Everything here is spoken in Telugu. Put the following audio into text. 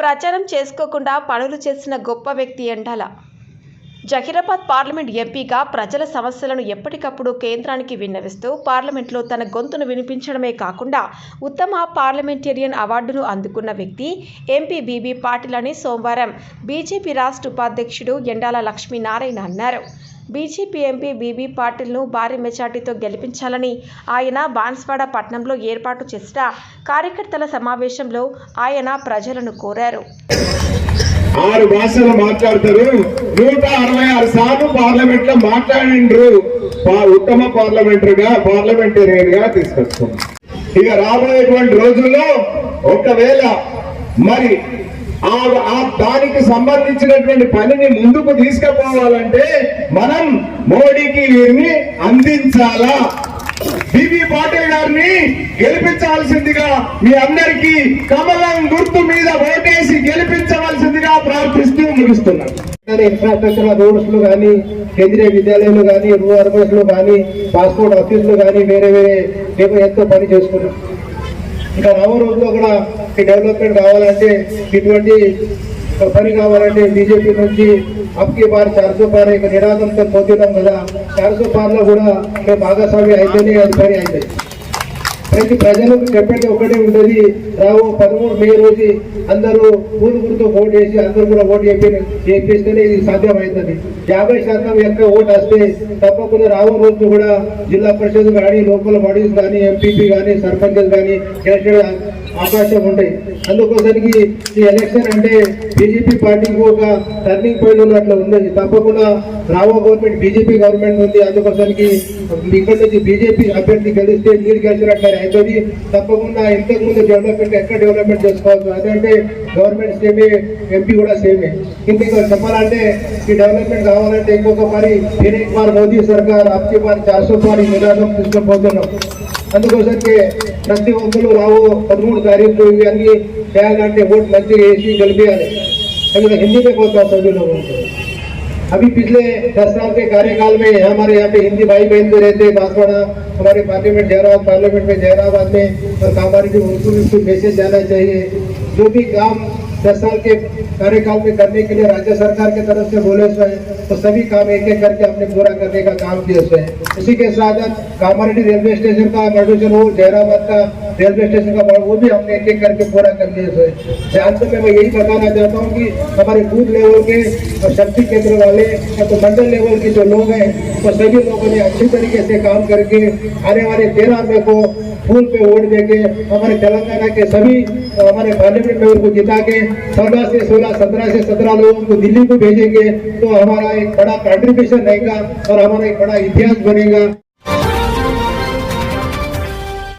ప్రచారం చేసుకోకుండా పనులు చేసిన గొప్ప వ్యక్తి ఎండాల. జహీరాబాద్ పార్లమెంట్ ఎంపీగా ప్రజల సమస్యలను ఎప్పటికప్పుడు కేంద్రానికి విన్నవిస్తూ పార్లమెంట్లో తన గొంతును వినిపించడమే కాకుండా ఉత్తమ పార్లమెంటేరియన్ అవార్డును అందుకున్న వ్యక్తి ఎంపీ బీబీ పాటిల్ అని సోమవారం బీజేపీ రాష్ట్ర ఉపాధ్యక్షుడు ఎండాల లక్ష్మీనారాయణ అన్నారు. బీజేపీ ఎంపీ బీబీ పాటిల్ను భారీ మెజార్టీతో గెలిపించాలని ఆయన బాన్స్వాడ పట్టణంలో ఏర్పాటు చేసిన కార్యకర్తల సమావేశంలో ఆయన ప్రజలను కోరారు. ఆరు భాషలు మాట్లాడతారు. నూట అరవై ఆరు సార్లు పార్లమెంట్లో మాట్లాడిండ్రు ఉత్తమ పార్లమెంటరీ గా పార్లమెంటేరియన్గా తీసుకొచ్చుకున్నాం ఇక రాబోయేటువంటి రోజుల్లో ఒకవేళ మరి ఆ ఆ దానికి సంబంధించినటువంటి పనిని ముందుకు తీసుకుపోవాలంటే మనం మోడీకి వీరిని అందించాలా? బీబీ పాటిల్ గారిని గెలిపించాల్సిందిగా మీ అందరికీ కమలం గుర్తు మీద ఓటేసి గెలిపించవలసిందిగా ప్రార్థిస్తూ ముగిస్తున్నాను. ఇన్ఫ్రాస్ట్రక్చర్ రోడ్స్లో కానీ కేంద్రీయ విద్యాలయాలు కానీ రూరల్ అర్బన్స్లో కానీ పాస్పోర్ట్ ఆఫీసులు కానీ వేరే వేరే మేము ఎంతో పని చేసుకున్నాం. ఇంకా రాబో రోజుల్లో కూడా ఈ డెవలప్మెంట్ కావాలంటే ఇటువంటి పని కావాలంటే బీజేపీ నుంచి అప్కి పార్ చార్సో పార్ ఇక నిరాదంతో పోతున్నాం కదా చార్సో పార్లో కూడా మేము భాగస్వామి అయితేనే అది పని అవుతాయి ప్రతి ప్రజలకు చెప్పేది ఒకటే ఉండేది. రావు పదమూడు మే రోజు అందరూ పూలు ఓటు వేసి అందరూ కూడా ఓటు చెప్పి చేపిస్తేనే ఇది సాధ్యమవుతుంది. యాభై శాతం యొక్క ఓటు వస్తే తప్పకుండా రావు రోజు కూడా జిల్లా పరిషత్ కానీ లోకల్ బాడీస్ కానీ ఎంపీపీ కానీ సర్పంచెస్ కానీ ఎలక్షన్ అవకాశం ఉంటాయి అందుకోసానికి ఈ ఎలక్షన్ అంటే బీజేపీ పార్టీకి ఒక టర్నింగ్ పాయింట్ ఉన్నట్లు ఉన్నది తప్పకుండా రావో గవర్నమెంట్ బీజేపీ గవర్నమెంట్ ఉంది. అందుకోసానికి ఇక్కడ నుంచి బీజేపీ అభ్యర్థి గెలిస్తే మీరు గెలిచినట్లు. అవుతుంది తప్పకుండా ఇంతకుముందు డెవలప్మెంట్ ఎక్కడ డెవలప్మెంట్ చేసుకోవచ్చు అదంటే గవర్నమెంట్ సేమే ఎంపీ కూడా సేమే ఇంతగా చెప్పాలంటే ఈ డెవలప్మెంట్ కావాలంటే ఇంకొక మరి నేనే కుమార్ మోదీ సర్కార్ ఆప్కి మరి చార్సో పారి నినాదం తీసుకుపోతున్నాం అందుకోసరికి ప్రతి ఒక్కరు రావు పదమూడు తారీఖులు ఇవన్నీ చేయాలంటే ఓటు మంచిగా వేసి గెలిపించాలి ఎందుకంటే హిందీకే పోతాం సభ్యులు अभी पिछले दस साल के कार्यकाल में हमारे यहाँ पे हिंदी भाई बहन भी रहते हैं, बांसवाड़ा, हमारे पार्लियामेंट जहराबाद पार्लियामेंट में जहराबाद में और कामारी जो उनको भी कुछ मैसेज जाना चाहिए। जो भी काम दस साल के कार्यकाल में करने के लिए राज्य सरकार के तरफ़ से बोले हुए हैं तो सभी काम एक एक करके हमने पूरा करने का काम किया हुए हैं। उसी के साथ कामारेड्डी रेलवे स्टेशन का मॉड्यूशन हो जहराबाद का रेलवे स्टेशन का वो भी हमने एक एक करके पूरा कर हुए हैं से मैं यही बताना चाहता हूँ कि हमारे बूथ लेवल के और शक्ति केंद्र वाले तो मंडल लेवल के जो लोग हैं, वो तो सभी लोगों ने अच्छी तरीके से काम करके आने वाले तेरह मई को फूल पे वोट देके हमारे तेलंगाना के सभी हमारे पार्लियामेंट मेंबर को जिता के सोलह से सोलह, सत्रह से सत्रह लोगों को दिल्ली को भेजेंगे तो हमारा एक बड़ा कंट्रीब्यूशन रहेगा और हमारा एक बड़ा इतिहास बनेगा।